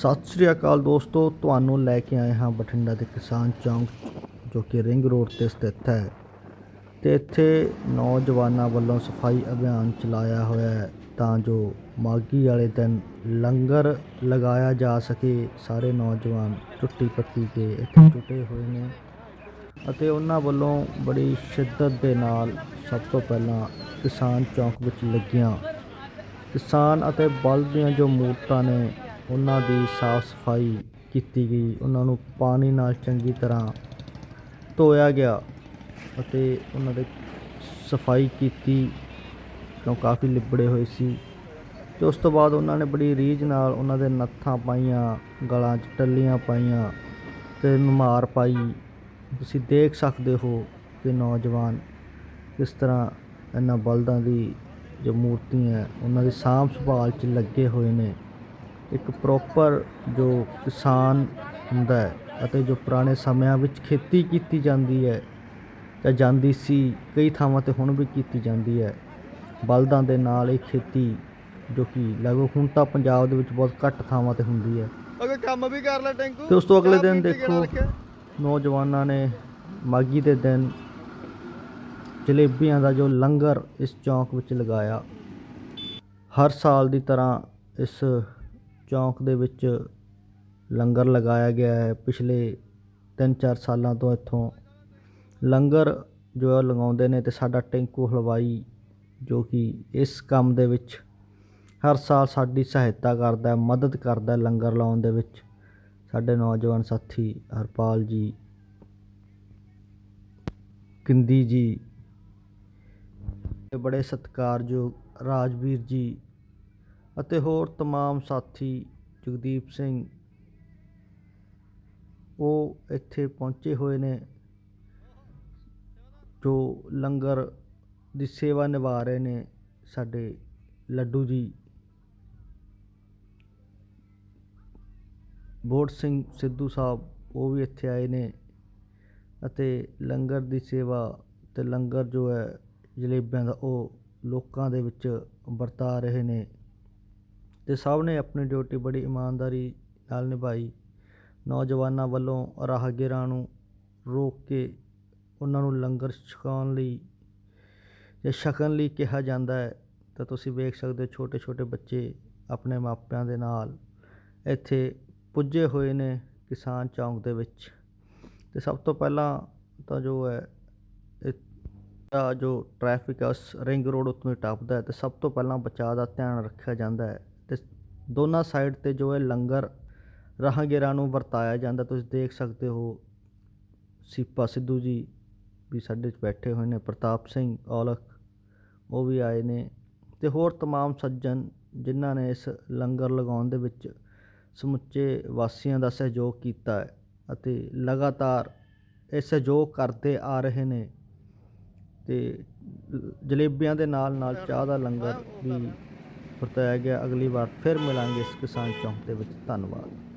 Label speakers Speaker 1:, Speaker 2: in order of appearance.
Speaker 1: ਸਤਿ ਸ੍ਰੀ ਅਕਾਲ ਦੋਸਤੋ, ਤੁਹਾਨੂੰ ਲੈ ਕੇ ਆਏ ਹਾਂ ਬਠਿੰਡਾ ਦੇ ਕਿਸਾਨ ਚੌਂਕ, ਜੋ ਕਿ ਰਿੰਗ ਰੋਡ ਤੇ ਸਥਿਤ ਹੈ। ਤੇ ਇੱਥੇ ਨੌਜਵਾਨਾਂ ਵੱਲੋਂ ਸਫ਼ਾਈ ਅਭਿਆਨ ਚਲਾਇਆ ਹੋਇਆ ਹੈ, ਤਾਂ ਜੋ ਮਾਗੀ ਵਾਲੇ ਦਿਨ ਲੰਗਰ ਲਗਾਇਆ ਜਾ ਸਕੇ। ਸਾਰੇ ਨੌਜਵਾਨ ਟੁੱਟੀ ਪੱਟੀ ਕੇ ਇੱਥੇ ਟੁੱਟੇ ਹੋਏ ਨੇ ਅਤੇ ਉਹਨਾਂ ਵੱਲੋਂ ਬੜੀ ਸ਼ਿੱਦਤ ਦੇ ਨਾਲ ਸਭ ਤੋਂ ਪਹਿਲਾਂ ਕਿਸਾਨ ਚੌਂਕ ਵਿੱਚ ਲੱਗੀਆਂ। ਕਿਸਾਨ ਅਤੇ ਬਲਦ ਦੀਆਂ ਜੋ ਮੂਰਤਾਂ ਨੇ ਉਹਨਾਂ ਦੀ ਸਾਫ਼ ਸਫ਼ਾਈ ਕੀਤੀ ਗਈ। ਉਹਨਾਂ ਨੂੰ ਪਾਣੀ ਨਾਲ ਚੰਗੀ ਤਰ੍ਹਾਂ ਧੋਇਆ ਗਿਆ ਅਤੇ ਉਹਨਾਂ ਦੇ ਸਫ਼ਾਈ ਕੀਤੀ, ਕਿਉਂ ਕਾਫੀ ਲਿਬੜੇ ਹੋਏ ਸੀ। ਤੇ ਉਸ ਤੋਂ ਬਾਅਦ ਉਹਨਾਂ ਨੇ ਬੜੀ ਰੀਝ ਨਾਲ ਉਹਨਾਂ ਦੇ ਨੱਥਾਂ ਪਾਈਆਂ, ਗਲਾਂ 'ਚ ਟੱਲੀਆਂ ਪਾਈਆਂ ਤੇ ਨੁਮਾਰ ਪਾਈ। ਤੁਸੀਂ ਦੇਖ ਸਕਦੇ ਹੋ ਕਿ ਨੌਜਵਾਨ ਕਿਸ ਤਰ੍ਹਾਂ ਇਹਨਾਂ ਬਲਦਾਂ ਦੀ ਜੋ ਮੂਰਤੀ ਹੈ, ਉਹਨਾਂ ਦੀ ਸਾਂਭ ਸੰਭਾਲ 'ਚ ਲੱਗੇ ਹੋਏ ਨੇ। ਇੱਕ ਪ੍ਰੋਪਰ ਜੋ ਕਿਸਾਨ ਹੁੰਦਾ ਹੈ ਅਤੇ ਜੋ ਪੁਰਾਣੇ ਸਮਿਆਂ ਵਿੱਚ ਖੇਤੀ ਕੀਤੀ ਜਾਂਦੀ ਹੈ ਜਾਂ ਜਾਂਦੀ ਸੀ ਕਈ ਥਾਵਾਂ ਤੇ ਹੁਣ ਵੀ ਕੀਤੀ ਜਾਂਦੀ ਹੈ। ਬਲਦਾਂ ਦੇ ਨਾਲ ਇਹ ਖੇਤੀ ਜੋ ਕਿ ਲਗਭਗ ਹੁਣ ਤਾਂ ਪੰਜਾਬ ਦੇ ਵਿੱਚ ਬਹੁਤ ਘੱਟ ਥਾਵਾਂ ਤੇ ਹੁੰਦੀ ਹੈ।
Speaker 2: ਅਗਰ ਕੰਮ ਵੀ ਕਰ ਲੈ ਟੈਂਕੂ।
Speaker 1: ਤੇ ਉਸ ਤੋਂ ਅਗਲੇ ਦਿਨ ਦੇਖੋ। ਨੌਜਵਾਨਾਂ ਨੇ ਮਾਗੀ ਦੇ ਦਿਨ ਜਲੇਬੀਆਂ ਦਾ ਜੋ ਲੰਗਰ ਇਸ ਚੌਂਕ ਵਿੱਚ ਲਗਾਇਆ। ਹਰ ਸਾਲ ਦੀ ਤਰ੍ਹਾਂ ਇਸ ਚੌਂਕ ਦੇ ਵਿੱਚ ਲੰਗਰ ਲਗਾਇਆ ਗਿਆ ਹੈ। ਪਿਛਲੇ 3-4 ਸਾਲਾਂ ਤੋਂ ਇੱਥੋਂ ਲੰਗਰ ਜੋ ਹੈ ਲਗਾਉਂਦੇ ਨੇ ਅਤੇ ਸਾਡਾ ਟੈਂਕੂ ਹਲਵਾਈ ਜੋ ਕਿ ਇਸ ਕੰਮ ਦੇ ਵਿੱਚ ਹਰ ਸਾਲ ਸਾਡੀ ਸਹਾਇਤਾ ਕਰਦਾ, ਮਦਦ ਕਰਦਾ ਲੰਗਰ ਲਾਉਣ ਦੇ ਵਿੱਚ। ਸਾਡੇ ਨੌਜਵਾਨ ਸਾਥੀ ਹਰਪਾਲ ਜੀ, ਕਿੰਦੀ ਜੀ ਬੜੇ ਸਤਿਕਾਰਯੋਗ ਰਾਜਵੀਰ ਜੀ ਅਤੇ ਹੋਰ तमाम ਸਾਥੀ ਜਗਦੀਪ ਸਿੰਘ ਉਹ ਇੱਥੇ ਪਹੁੰਚੇ ਹੋਏ ਨੇ ਜੋ ਲੰਗਰ ਦੀ ਸੇਵਾ ਨਿਭਾ ਰਹੇ ਨੇ ਸਾਡੇ ਲੱਡੂ ਜੀ ਬੋੜ ਸਿੰਘ ਸਿੱਧੂ ਸਾਹਿਬ ਉਹ ਵੀ ਇੱਥੇ ਆਏ ਨੇ ਅਤੇ ਲੰਗਰ ਦੀ ਸੇਵਾ ਤੇ ਲੰਗਰ ਜੋ ਹੈ ਜਲੇਬੀਆਂ ਦਾ ਉਹ ਲੋਕਾਂ ਦੇ ਵਿੱਚ ਵਰਤਾ ਰਹੇ ਨੇ ਅਤੇ ਸਭ ਨੇ ਆਪਣੀ ਡਿਊਟੀ ਬੜੀ ਇਮਾਨਦਾਰੀ ਨਾਲ ਨਿਭਾਈ। ਨੌਜਵਾਨਾਂ ਵੱਲੋਂ ਰਾਹਗੀਰਾਂ ਨੂੰ ਰੋਕ ਕੇ ਉਹਨਾਂ ਨੂੰ ਲੰਗਰ ਛਕਾਉਣ ਲਈ ਜਾਂ ਛਕਣ ਲਈ ਕਿਹਾ ਜਾਂਦਾ ਹੈ। ਤਾਂ ਤੁਸੀਂ ਵੇਖ ਸਕਦੇ ਹੋ ਛੋਟੇ ਛੋਟੇ ਬੱਚੇ ਆਪਣੇ ਮਾਪਿਆਂ ਦੇ ਨਾਲ ਇੱਥੇ ਪੁੱਜੇ ਹੋਏ ਨੇ ਕਿਸਾਨ ਚੌਂਕ ਦੇ ਵਿੱਚ। ਅਤੇ ਸਭ ਤੋਂ ਪਹਿਲਾਂ ਤਾਂ ਜੋ ਹੈ, ਇਹ ਦਾ ਜੋ ਟ੍ਰੈਫਿਕ ਹੈ, ਉਸ ਰਿੰਗ ਰੋਡ ਉੱਤੋਂ ਹੀ ਟੱਪਦਾ ਹੈ ਤੇ ਸਭ ਤੋਂ ਪਹਿਲਾਂ ਬਚਾਅ ਦਾ ਧਿਆਨ ਰੱਖਿਆ ਜਾਂਦਾ ਹੈ। ਦੋਨਾਂ ਸਾਈਡ ਤੇ ਜੋ ਹੈ ਲੰਗਰ ਰਾਹਗੀਰਾਂ ਨੂੰ ਵਰਤਾਇਆ ਜਾਂਦਾ ਤੁਸੀਂ ਦੇਖ ਸਕਦੇ ਹੋ ਸੀਪਾ ਸਿੱਧੂ ਜੀ ਵੀ ਸਾਡੇ 'ਚ ਬੈਠੇ ਹੋਏ ਨੇ ਪ੍ਰਤਾਪ ਸਿੰਘ ਔਲਖ ਉਹ ਵੀ ਆਏ ਨੇ ਤੇ ਹੋਰ तमाम ਸੱਜਣ ਜਿਨ੍ਹਾਂ ਨੇ ਇਸ ਲੰਗਰ ਲਗਾਉਣ ਦੇ ਵਿੱਚ ਸਮੁੱਚੇ ਵਾਸੀਆਂ ਦਾ ਸਹਿਯੋਗ ਕੀਤਾ ਹੈ ਅਤੇ ਲਗਾਤਾਰ ਇਹ ਸਹਿਯੋਗ ਕਰਦੇ ਆ ਰਹੇ ਨੇ ਤੇ ਲ- ਜਲੇਬੀਆਂ ਦੇ ਨਾਲ ਨਾਲ ਚਾਹ ਦਾ ਲੰਗਰ ਵੀ ਵਰਤਾਇਆ ਗਿਆ ਅਗਲੀ ਵਾਰ ਫਿਰ ਮਿਲਾਂਗੇ ਇਸ ਕਿਸਾਨ ਚੌਂਕ ਦੇ ਵਿੱਚ। ਧੰਨਵਾਦ।